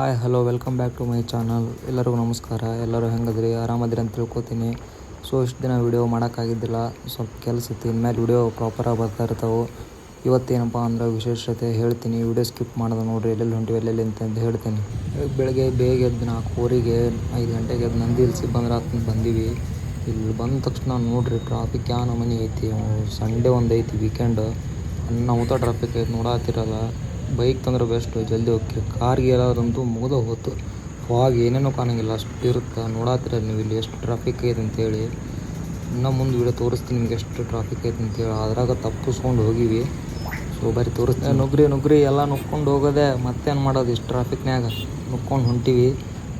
Hi hello welcome back to my channel ಎಲ್ಲರಿಗೂ ನಮಸ್ಕಾರ. ಎಲ್ಲರೂ ಹೆಂಗದ್ರಿ? ಆರಾಮದ್ರಿ ಅಂತ ತಿಳ್ಕೊತೀನಿ. ಸೊ ಇಷ್ಟು ದಿನ ವೀಡಿಯೋ ಮಾಡೋಕ್ಕಾಗಿದ್ದಿಲ್ಲ. ಸ್ವಲ್ಪ ಕೆಲಸ ಇತ್ತು. ಇನ್ಮೇಲೆ ವಿಡಿಯೋ ಪ್ರಾಪರಾಗಿ ಬರ್ತಾ ಇರ್ತಾವೆ. ಇವತ್ತೇನಪ್ಪ ಅಂದ್ರೆ ವಿಶೇಷತೆ ಹೇಳ್ತೀನಿ. ವಿಡಿಯೋ ಸ್ಕಿಪ್ ಮಾಡೋದು ನೋಡ್ರಿ. ಎಲ್ಲೆಲ್ಲಿ ಹೊಂಟಿವಿ, ಎಲ್ಲೆಲ್ಲಿ ಅಂತ ಹೇಳ್ತೀನಿ. ಬೆಳಗ್ಗೆ ಬೇಗ ಎದ್ದು ನಾಲ್ಕೂವರೆಗೆ ಐದು ಗಂಟೆಗೆ ಎದ್ದು ನಂದಿ ಇಲ್ಲಿ ಸಿಬ್ಬಂದ್ರೆ ಹತ್ತು ಬಂದೀವಿ. ಇಲ್ಲಿ ಬಂದ ತಕ್ಷಣ ನೋಡಿರಿ ಟ್ರಾಫಿಕ್ ಯಾವ ನಮೂನಿ ಐತಿ? ಸಂಡೇ ಒಂದು ಐತಿ ವೀಕೆಂಡ್ ಅನ್ನಾಹುತ ಟ್ರಾಫಿಕ್ ಐತಿ ನೋಡತ್ತಿರಲ್ಲ ಬೈಕ್ ತಂದ್ರೆ ಬೆಸ್ಟ್ ಜಲ್ದಿ ಹೋಗ್ರಿ ಕಾರ್ಗೆ ಏನಾದ್ರಂತೂ ಮುಗಿದ ಹೋತು. ಫಾಗ್ ಏನೇನೋ ಕಾಣಂಗಿಲ್ಲ. ಅಷ್ಟು ಇರುತ್ತೆ. ನೋಡಾತಿರ ನೀವು ಇಲ್ಲಿ ಎಷ್ಟು ಟ್ರಾಫಿಕ್ ಐತೆ ಅಂತೇಳಿ. ಇನ್ನೂ ಮುಂದೆ ವಿಡಿಯೋ ತೋರಿಸ್ತೀನಿ ನಿಮ್ಗೆ ಎಷ್ಟು ಟ್ರಾಫಿಕ್ ಐತೆ ಅಂತೇಳಿ. ಅದ್ರಾಗ ತಪ್ಪಿಸ್ಕೊಂಡು ಹೋಗಿವಿ. ಸೊ ಬರೀ ತೋರಿಸ್ತೀನಿ. ನುಗ್ರಿ ನುಗ್ರಿ, ಎಲ್ಲ ನುಗ್ಕೊಂಡು ಹೋಗೋದೆ. ಮತ್ತೇನು ಮಾಡೋದು? ಇಷ್ಟು ಟ್ರಾಫಿಕ್ನ್ಯಾಗ ನುಗ್ಕೊಂಡು ಹೊಂಟಿವಿ.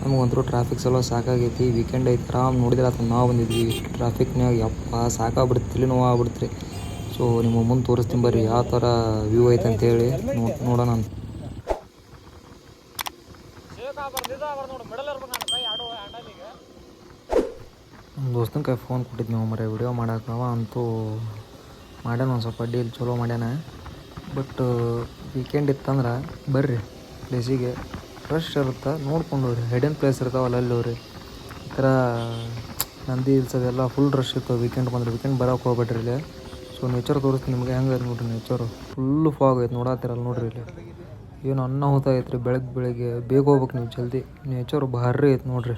ನಮಗಂತೂ ಟ್ರಾಫಿಕ್ ಸಲ ಸಾಕಾಗೈತಿ. ವೀಕೆಂಡ್ ಐತಿ. ಆರಾಮ್ ನೋಡಿದ್ರೆ ಅಥವಾ ನಾವು ಬಂದಿದ್ವಿ. ಇಷ್ಟು ಟ್ರಾಫಿಕ್ನ್ಯಾಗ ಯಪ್ಪ, ಸಾಕಾಗ್ಬಿಡ್ತು. ತಲೆ ನೋವು ಆಗ್ಬಿಡ್ತ್ರಿ ಸೊ ನಿಮ್ಮ ಮುಂದೆ ತೋರಿಸ್ತೀನಿ ಬರ್ರಿ, ಯಾವ ಥರ ವ್ಯೂ ಐತೆ ಅಂತೇಳಿ ನೋಡಿ ನೋಡೋಣ ನಮ್ಮ ದೋಸ್ತನ ಕೈ ಫೋನ್ ಕೊಟ್ಟಿದ್ದು ನಾವು ಮರೆ ವಿಡಿಯೋ ಮಾಡಾಕವ ಅಂತೂ ಮಾಡ್ಯಾನ ಒಂದು ಸ್ವಲ್ಪ ಡೀಲ್ ಚಲೋ ಮಾಡ್ಯಾನ. ಬಟ್ ವೀಕೆಂಡ್ ಇತ್ತಂದ್ರೆ ಬರ್ರಿ ಪ್ಲೇಸಿಗೆ ಫ್ರೆಶ್ ಇರುತ್ತೆ, ನೋಡ್ಕೊಂಡು ಹೋಗ್ರಿ ಹಿಡನ್ ಪ್ಲೇಸ್ ಇರ್ತಾವಲ್ಲ ಅಲ್ಲಿ ಹೋಗ್ರಿ. ಈ ಥರ ನಂದಿ ಇಲ್ಸದೆಲ್ಲ ಫುಲ್ ರಶ್ ಇರ್ತವೆ ವೀಕೆಂಡ್ ಬಂದ್ರೆ. ವೀಕೆಂಡ್ ಬರೋಕೆ ಹೋಗ್ಬೇಡ್ರಿ ಇಲ್ಲಿ. ಸೊ ನೇಚರ್ ತೋರಿಸ್ತೀನಿ ನಿಮ್ಗೆ. ಹೆಂಗೆ ಐತೆ ನೋಡ್ರಿ ನೇಚರು ಫುಲ್ಲು ಫಾಗ್ ಐತೆ ನೋಡಾತಿರಲ್ಲ ನೋಡ್ರಿ ಇಲ್ಲಿ. ಏನು ಅನ್ನ ಅನ್ನಾಹುತ ಐತ್ರಿ ಬೆಳಗ್ಗೆ ಬೆಳಗ್ಗೆ. ಬೇಗ ಹೋಗ್ಬೇಕು ನೀವು ಜಲ್ದಿ. ನೇಚರ್ ಭಾರಿ ಐತೆ ನೋಡ್ರಿ.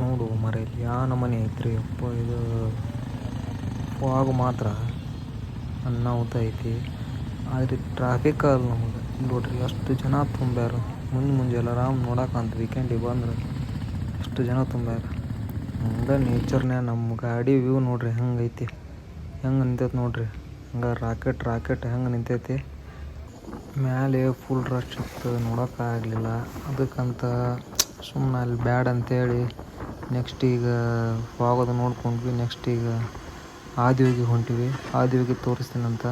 ನೋಡು ಮರ ಇಲ್ಲಿ. ಯಾ ನಮನೆ ಐತ್ರಿ. ಅಪ್ಪ ಇದು ಫಾಗ್ ಮಾತ್ರ. ಅನ್ನ ಐತಿ. ಆದ್ರೆ ಟ್ರಾಫಿಕ್ ಅಲ್ಲ ನಮಗೆ. ನೋಡ್ರಿ ಅಷ್ಟು ಜನ ತುಂಬ್ಯಾರ. ಮುಂದೆ ಮುಂಜಾನೆ ಆರಾಮ್ ನೋಡಕ್ಕಂತ ವೀಕೆಂಡಿಗೆ ಬಂದ್ರೆ. ಎಷ್ಟು ಜನ ತುಂಬ್ಯಾರ? ಹಂಗೆ ನೇಚರ್ನ್ಯಾಗ ನಮ್ಮ ಗಾಡಿ ವ್ಯೂ ನೋಡ್ರಿ ಹೆಂಗೆ ಐತಿ. ಹೆಂಗೆ ನಿಂತೈತೆ ನೋಡ್ರಿ. ಹಂಗೆ ರಾಕೆಟ್ ರಾಕೆಟ್ ಹೆಂಗೆ ನಿಂತೈತಿ. ಮ್ಯಾಲೆ ಫುಲ್ ರಶ್ ಇತ್ತು ನೋಡೋಕ್ಕಾಗಲಿಲ್ಲ ಅದಕ್ಕಂತ ಸುಮ್ಮನೆ ಅಲ್ಲಿ ಬ್ಯಾಡ್ ಅಂತೇಳಿ ನೆಕ್ಸ್ಟ್ ಈಗ ಹೋಗೋದು ನೋಡ್ಕೊಂಡ್ವಿ. ನೆಕ್ಸ್ಟ್ ಈಗ ಆದಿಯೋಗಿ ಹೊಂಟಿವಿ. ಆದಿಯೋಗಿ ತೋರಿಸ್ತೀನಂತ.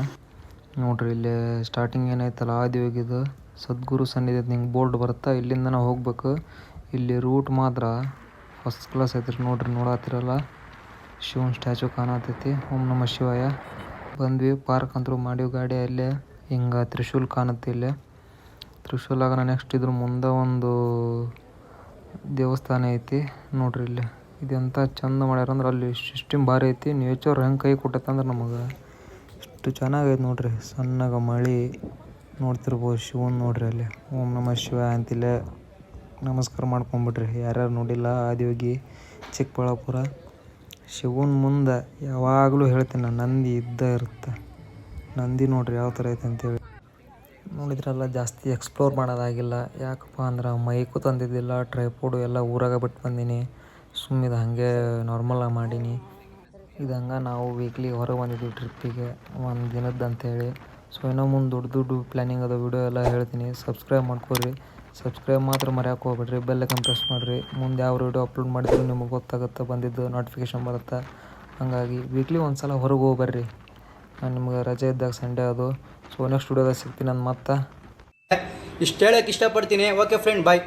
ನೋಡ್ರಿ ಇಲ್ಲಿ ಸ್ಟಾರ್ಟಿಂಗ್ ಏನೈತಲ್ಲ ಆದಿಯೋಗಿದು. ಸದ್ಗುರು ಸನ್ನಿಧಿ ಹಿಂಗೆ ಬೋರ್ಡ್ ಬರುತ್ತಾ? ಇಲ್ಲಿಂದ ನಾವು ಹೋಗ್ಬೇಕು. ಇಲ್ಲಿ ರೂಟ್ ಮಾತ್ರ ಫಸ್ಟ್ ಕ್ಲಾಸ್ ಐತ್ರಿ. ನೋಡ್ರಿ ನೋಡತ್ತಿರಲ್ಲ ಶಿವನ ಸ್ಟ್ಯಾಚು ಕಾಣತೈತಿ. ಓಂ ನಮ ಶಿವಾಯ. ಬಂದ್ವಿ ಪಾರ್ಕ್ ಅಂತೂ ಮಾಡಿವಿ ಗಾಡಿ ಅಲ್ಲೇ. ಹಿಂಗೆ ತ್ರಿಶೂಲ್ ಕಾಣುತ್ತೆ ಇಲ್ಲೇ. ತ್ರಿಶೂಲಾಗ ನೆಕ್ಸ್ಟ್ ಇದ್ರ ಮುಂದೆ ಒಂದು ದೇವಸ್ಥಾನ ಐತಿ. ನೋಡ್ರಿ ಇಲ್ಲಿ. ಇದೆಂತ ಚಂದ ಮಾಡ್ಯಾರ ಅಂದ್ರೆ ಅಲ್ಲಿ ಸಿಸ್ಟಮ್ ಭಾರಿ ಐತಿ. ನೇಚರ್ ಹೆಂಗೆ ಕೈ ಕೊಟ್ಟೈತೆ ಅಂದ್ರೆ ನಮಗೆ ಇಷ್ಟು ಚೆನ್ನಾಗೈತೆ ನೋಡ್ರಿ. ಸಣ್ಣಗ ಮಳೆ ನೋಡ್ತಿರ್ಬೋದು ಶಿವನ್ ನೋಡ್ರಿ ಅಲ್ಲಿ. ಓಂ ನಮ ಶಿವಾಯ ಅಂತಿಲ್ಲೇ. ನಮಸ್ಕಾರ ಮಾಡ್ಕೊಂಬಿಡ್ರಿ. ಯಾರ್ಯಾರು ನೋಡಿಲ್ಲ, ಆದಿಯೋಗಿ, ಚಿಕ್ಕಬಳ್ಳಾಪುರ, ಶಿವನ ಮುಂದೆ ಯಾವಾಗಲೂ ಹೇಳ್ತೀನಿ, ನಂದಿ ಇದ್ದ ಇರುತ್ತೆ ನಂದಿ ನೋಡ್ರಿ ಯಾವ ಥರ ಐತೆ ಅಂತೇಳಿ. ನೋಡಿದ್ರಲ್ಲ, ಜಾಸ್ತಿ ಎಕ್ಸ್ಪ್ಲೋರ್ ಮಾಡೋದಾಗಿಲ್ಲ. ಯಾಕಪ್ಪ ಅಂದ್ರೆ, ಮೈಕು ತಂದಿದ್ದಿಲ್ಲ ಟ್ರೈಪೋಡು ಎಲ್ಲ ಊರಾಗ ಬಿಟ್ಟು ಬಂದೀನಿ. ಸುಮ್ಮಿದು ಹಾಗೆ ನಾರ್ಮಲಾಗಿ ಮಾಡೀನಿ. ಇದಂಗೆ ನಾವು ವೀಕ್ಲಿ ಹೊರಗೆ ಬಂದಿದ್ವಿ ಟ್ರಿಪ್ಪಿಗೆ ಒಂದು ದಿನದ್ದು ಅಂತೇಳಿ. ಸೊ ಇನ್ನೂ ಮುಂದೆ ದೊಡ್ಡ ದೊಡ್ಡ ಪ್ಲ್ಯಾನಿಂಗ್ ಅದ ವಿಡಿಯೋ ಎಲ್ಲ ಹೇಳ್ತೀನಿ. ಸಬ್ಸ್ಕ್ರೈಬ್ ಮಾಡ್ಕೊರಿ. ಸಬ್ಸ್ಕ್ರೈಬ್ ಮಾತ್ರ ಮರ್ಯಾಕೆ ಹೋಗ್ಬೇಡ್ರಿ ಬೆಲ್ಲೈಕನ್ ಪ್ರೆಸ್ ಮಾಡಿರಿ. ಮುಂದೆ ಯಾವ ವೀಡಿಯೋ ಅಪ್ಲೋಡ್ ಮಾಡಿದ್ರು ನಿಮಗೆ ಗೊತ್ತಾಗುತ್ತೆ, ಬಂದಿದ್ದು ನೋಟಿಫಿಕೇಶನ್ ಬರುತ್ತೆ. ಹಾಗಾಗಿ ವೀಕ್ಲಿ ಒಂದು ಸಲ ಹೊರಗೆ ಹೋಗಿ ಬರ್ರಿ ನಾನು ನಿಮ್ಗೆ ರಜೆ ಇದ್ದಾಗ ಸಂಡೇ ಅದು. ಸೊ ನೆಕ್ಸ್ಟ್ ವೀಡಿಯೋದಾಗ ಸಿಗ್ತೀನಿ ನಾನು ಮತ್ತೆ. ಇಷ್ಟು ಹೇಳಕ್ಕೆ ಇಷ್ಟಪಡ್ತೀನಿ. Okay friend bye